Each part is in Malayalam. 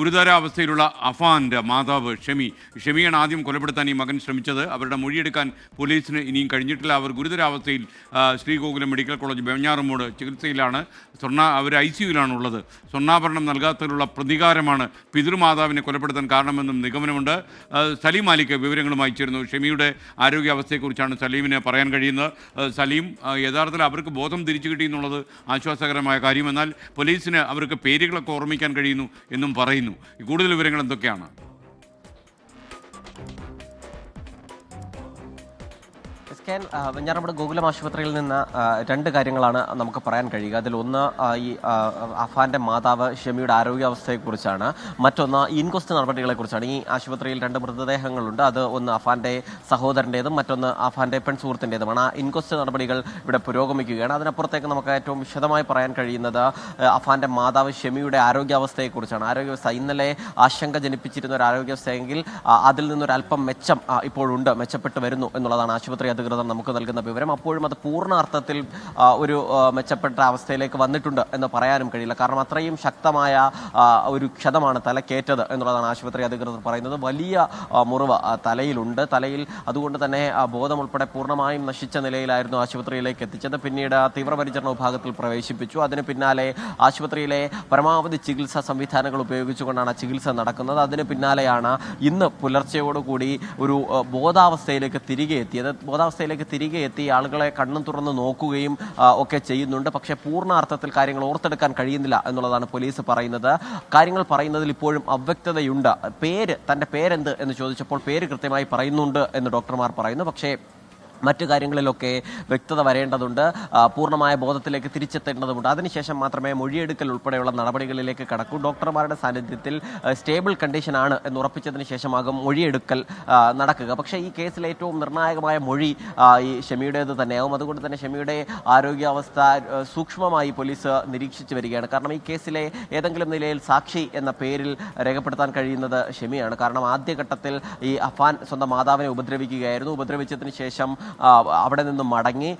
ഗുരുതരാവസ്ഥയിലുള്ള അഫാന്റെ മാതാവ് ഷെമി. ഷെമിയാണ് ആദ്യം കൊലപ്പെടുത്താൻ ഈ മകൻ ശ്രമിച്ചത്. അവരുടെ മൊഴിയെടുക്കാൻ പോലീസിന് ഇനിയും കഴിഞ്ഞിട്ടില്ല. അവർ ഗുരുതരാവസ്ഥയിൽ ശ്രീകോകുലം മെഡിക്കൽ കോളേജ് ബെഞ്ഞാറുമോട് ചികിത്സയിലാണ്. സ്വർണ അവർ ഐ സിയുലാണ് ഉള്ളത് സ്വർണാഭരണം നൽകാത്തതിലുള്ള പ്രതികാരമാണ് പിതൃമാതാവിനെ കൊലപ്പെടുത്താൻ കാരണമെന്നും നിഗമനമുണ്ട്. സലീം മാലിക് വിവരങ്ങളുമായി ചേരുന്നു. ഷെമിയുടെ ആരോഗ്യാവസ്ഥയെക്കുറിച്ചാണ് സലീമിന് പറയാൻ കഴിയുന്നത്. സലീം യഥാർത്ഥത്തിൽ അവർക്ക് ബോധം തിരിച്ചു കിട്ടി എന്നുള്ളത് ആശ്വാസകരമായ കാര്യം. എന്നാൽ പോലീസിന് അവർക്ക് പേരുകളൊക്കെ ഓർമ്മിക്കാൻ കഴിയുന്നു എന്നും പറയുന്നു. കൂടുതൽ വിവരങ്ങൾ എന്തൊക്കെയാണ്? എസ് കെ വെഞ്ഞാറമൂട് ഗോകുലം ആശുപത്രിയിൽ നിന്ന് രണ്ട് കാര്യങ്ങളാണ് നമുക്ക് പറയാൻ കഴിയുക. അതിൽ ഒന്ന് ഈ അഫാന്റെ മാതാവ് ഷെമിയുടെ ആരോഗ്യാവസ്ഥയെക്കുറിച്ചാണ്. മറ്റൊന്ന് ഇൻക്വസ്റ്റ് നടപടികളെക്കുറിച്ചാണ്. ഈ ആശുപത്രിയിൽ രണ്ട് മൃതദേഹങ്ങളുണ്ട്. അത് ഒന്ന് അഫാന്റെ സഹോദരന്റെതും മറ്റൊന്ന് അഫാന്റെ പെൺ സുഹൃത്തിന്റേതുമാണ് ആ ഇൻക്വസ്റ്റ് നടപടികൾ ഇവിടെ പുരോഗമിക്കുകയാണ്. അതിനപ്പുറത്തേക്ക് നമുക്ക് ഏറ്റവും വിശദമായി പറയാൻ കഴിയുന്നത് അഫാന്റെ മാതാവ് ഷെമിയുടെ ആരോഗ്യാവസ്ഥയെക്കുറിച്ചാണ്. ആരോഗ്യാവസ്ഥ ഇന്നലെ ആശങ്ക ജനിപ്പിച്ചിരുന്ന ഒരു ആരോഗ്യാവസ്ഥയെങ്കിൽ അതിൽ നിന്നൊരല്പം മെച്ചം ഇപ്പോഴുണ്ട് മെച്ചപ്പെട്ട് വരുന്നു എന്നുള്ളതാണ് ആശുപത്രി അധികൃതർ നമുക്ക് നൽകുന്ന വിവരം അപ്പോഴും അത് പൂർണ അർത്ഥത്തിൽ ഒരു മെച്ചപ്പെട്ട അവസ്ഥയിലേക്ക് വന്നിട്ടുണ്ട് എന്ന് പറയാനും കഴിയില്ല. കാരണം അത്രയും ശക്തമായ ഒരു ക്ഷതമാണ് തലക്കേറ്റത് എന്നുള്ളതാണ് ആശുപത്രി അധികൃതർ പറയുന്നത്. വലിയ മുറിവ് തലയിലുണ്ട്. തലയിൽ അതുകൊണ്ട് തന്നെ ബോധം ഉൾപ്പെടെ പൂർണമായും നശിച്ച നിലയിലായിരുന്നു ആശുപത്രിയിലേക്ക് എത്തിച്ചത്. പിന്നീട് തീവ്രപരിചരണ വിഭാഗത്തിൽ പ്രവേശിപ്പിച്ചു. അതിന് പിന്നാലെ ആശുപത്രിയിലെ പരമാവധി ചികിത്സാ സംവിധാനങ്ങൾ ഉപയോഗിച്ചുകൊണ്ടാണ് ചികിത്സ നടക്കുന്നത്. അതിന് പിന്നാലെയാണ് ഇന്ന് പുലർച്ചയോടുകൂടി ഒരു ബോധാവസ്ഥയിലേക്ക് തിരികെ എത്തിയത്. ബോധാവസ്ഥയിലേക്ക് തിരികെ എത്തി ആളുകളെ കണ്ണും തുറന്ന് നോക്കുകയും ഒക്കെ ചെയ്യുന്നുണ്ട്. പക്ഷേ പൂർണാർത്ഥത്തിൽ കാര്യങ്ങൾ ഓർത്തെടുക്കാൻ കഴിയുന്നില്ല എന്നുള്ളതാണ് പോലീസ് പറയുന്നത്. കാര്യങ്ങൾ പറയുന്നതിൽ ഇപ്പോഴും അവ്യക്തതയുണ്ട്. പേര് തന്റെ പേരെന്ത് എന്ന് ചോദിച്ചപ്പോൾ പേര് കൃത്യമായി പറയുന്നുണ്ട് എന്ന് ഡോക്ടർമാർ പറയുന്നു. പക്ഷേ മറ്റു കാര്യങ്ങളിലൊക്കെ വ്യക്തത വരേണ്ടതുണ്ട്. പൂർണമായ ബോധത്തിലേക്ക് തിരിച്ചെത്തേണ്ടതുണ്ട്. അതിനുശേഷം മാത്രമേ മൊഴിയെടുക്കൽ ഉൾപ്പെടെയുള്ള നടപടികളിലേക്ക് കടക്കൂ. ഡോക്ടർമാരുടെ സാന്നിധ്യത്തിൽ സ്റ്റേബിൾ കണ്ടീഷനാണ് എന്ന് ഉറപ്പിച്ചതിന് ശേഷമാകും മൊഴിയെടുക്കൽ നടക്കുക. പക്ഷേ ഈ കേസിലെ ഏറ്റവും നിർണായകമായ മൊഴി ഈ ഷെമിയുടേത് തന്നെയാവും. അതുകൊണ്ട് തന്നെ ഷെമിയുടെ ആരോഗ്യാവസ്ഥ സൂക്ഷ്മമായി പോലീസ് നിരീക്ഷിച്ചു വരികയാണ്. കാരണം ഈ കേസിലെ ഏതെങ്കിലും നിലയിൽ സാക്ഷി എന്ന പേരിൽ രേഖപ്പെടുത്താൻ കഴിയുന്നത് ഷമിയാണ്. കാരണം ആദ്യഘട്ടത്തിൽ ഈ അഫാൻ സ്വന്തം മാതാവിനെ ഉപദ്രവിക്കുകയായിരുന്നു. ഉപദ്രവിച്ചതിന് ശേഷം അവിടെ നിന്നും മടങ്ങി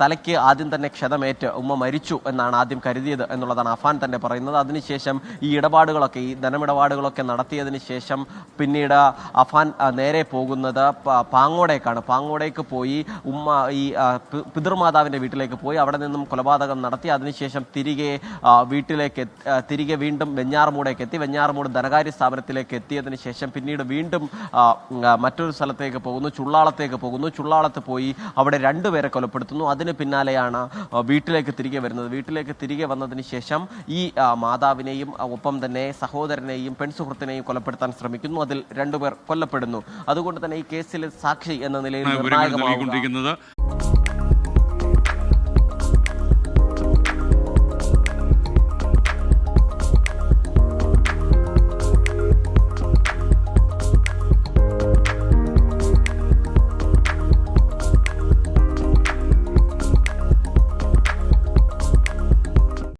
തലയ്ക്ക് ആദ്യം തന്നെ ക്ഷതമേറ്റ് ഉമ്മ മരിച്ചു എന്നാണ് ആദ്യം കരുതിയത് എന്നുള്ളതാണ് അഫാൻ തന്നെ പറയുന്നത്. അതിനുശേഷം ഈ ഇടപാടുകളൊക്കെ ഈ ധനമിടപാടുകളൊക്കെ നടത്തിയതിന് ശേഷം പിന്നീട് അഫാൻ നേരെ പോകുന്നത് പാങ്ങോടേക്കാണ്. പാങ്ങോടേക്ക് പോയി ഉമ്മ ഈ പിതൃമാതാവിന്റെ വീട്ടിലേക്ക് പോയി. അവിടെ നിന്നും കൊലപാതകം നടത്തി അതിനുശേഷം തിരികെ വീട്ടിലേക്ക് തിരികെ വീണ്ടും വെഞ്ഞാറമൂടേക്ക് എത്തി. വെഞ്ഞാറമൂട് ധനകാര്യ സ്ഥാപനത്തിലേക്ക് എത്തിയതിനു ശേഷം പിന്നീട് വീണ്ടും മറ്റൊരു സ്ഥലത്തേക്ക് പോകുന്നു ചുള്ളാളത്തേക്ക് പോകുന്നു. ചുള്ളാളത്ത് പോയി അവിടെ രണ്ടുപേരെ കൊലപ്പെടുത്തുന്നു. അതിന് പിന്നാലെയാണ് വീട്ടിലേക്ക് തിരികെ വരുന്നത്. വീട്ടിലേക്ക് തിരികെ വന്നതിന് ശേഷം ഈ മാതാവിനെയും ഒപ്പം തന്നെ സഹോദരനെയും പെൺസുഹൃത്തിനെയും കൊലപ്പെടുത്താൻ ശ്രമിക്കുന്നു. അതിൽ രണ്ടുപേർ കൊല്ലപ്പെടുന്നു. അതുകൊണ്ട് തന്നെ ഈ കേസിൽ സാക്ഷി എന്ന നിലയിൽ നിർണായകമാകുന്നത്